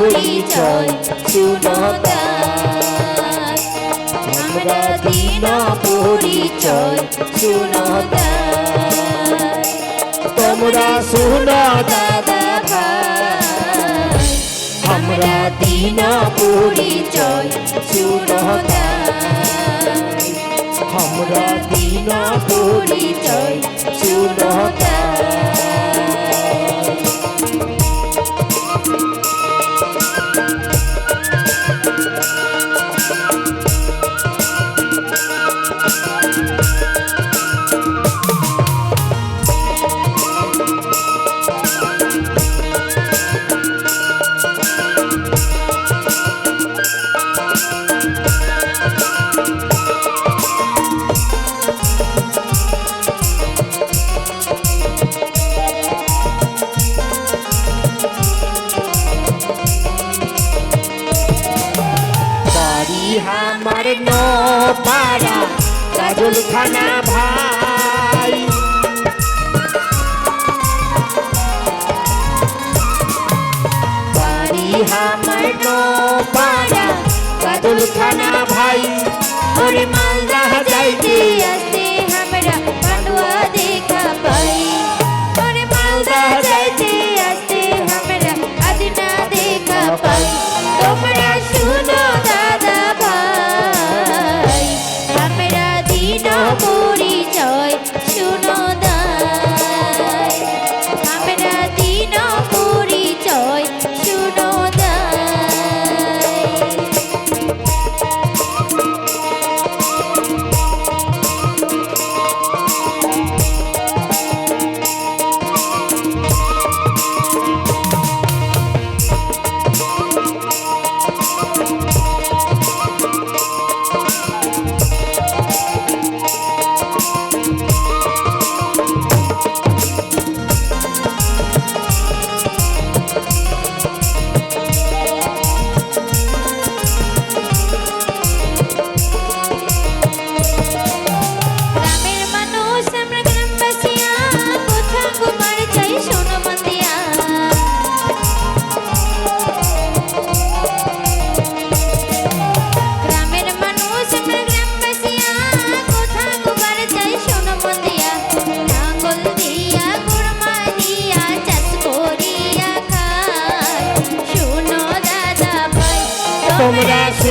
পরিচয় শুনো আমরা দিন পরিচয় শুনো তোমরা শুনো দাদা আমরা দিন পরিচয় শুনো আমরা দিন পরিচয় শুনো বাড়ি আমার নো পাড়া কাজল খানা ভাই। আমার নো পাড়া কাজল খানা ভাই। ওরে মালদা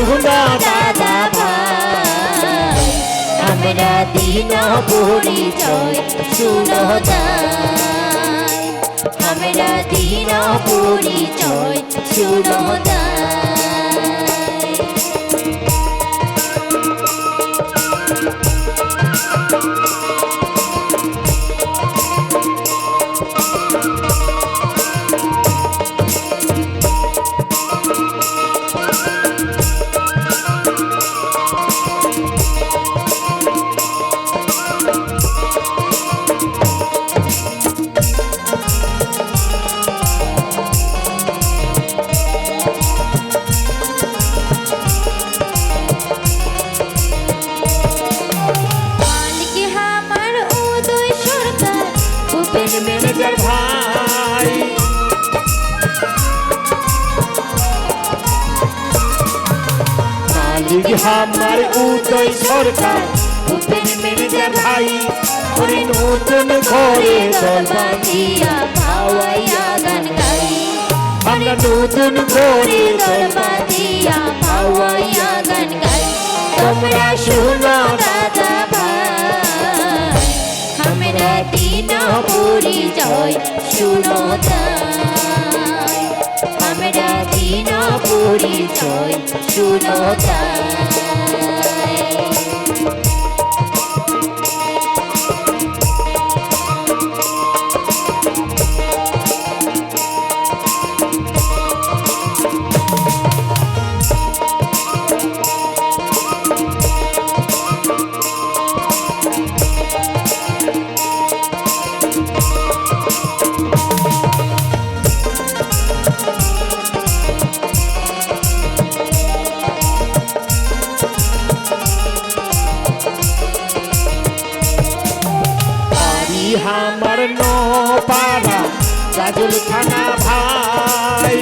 শুনো দাদা ভাই। আমরা দিন পরিচয় শুনো দাই। আমরা দিন পরিচয় শুনো দাই। আমার উদয় সরকার। ভাই ওরে নতুন করে দল পাওয়াইয়া গান গাই। আমরা নতুন করে দল দল পাওয়াইয়া গান গাই। তোমরা শুনো দাদা ভাই। আমরা দিন পরিচয় শুনো তাই আমরা দিন পরিচয় শুনো ভাই।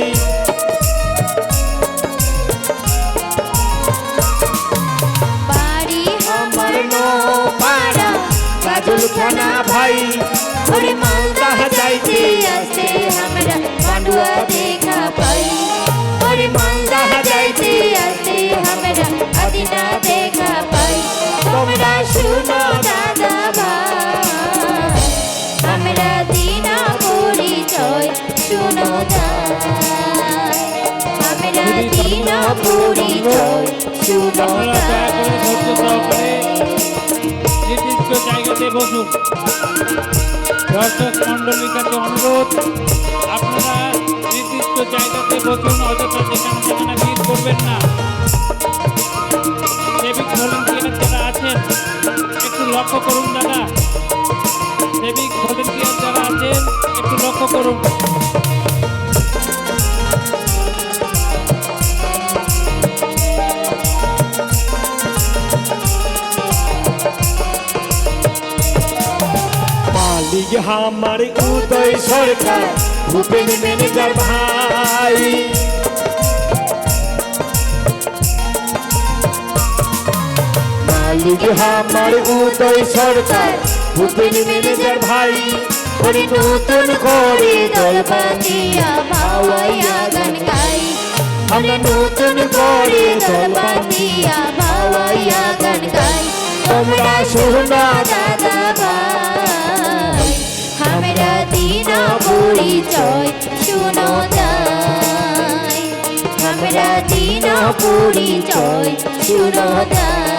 আমার নো পাড়া কাজল খানা ভাই। ওরে মালদাহ নির্দিষ্ট জায়গাতে বসুন অনুরোধ আপনারা নির্দিষ্ট জায়গাতে বসুন অযথা যেখানে সেখানে ভিড় করবেন না। আমার উদয় সরকার ভূপেন ম্যানেজার ভাই মালিক আমার উদয় সরকার ভূপেন ম্যানেজার ভাই ওরে নতুন করে দল ভাওয়াইয়া গান গাই আমরা নতুন করে দল বাজিয়া ভাওয়াইয়া গান গাই তোমরা শুনো পরিচয় যাই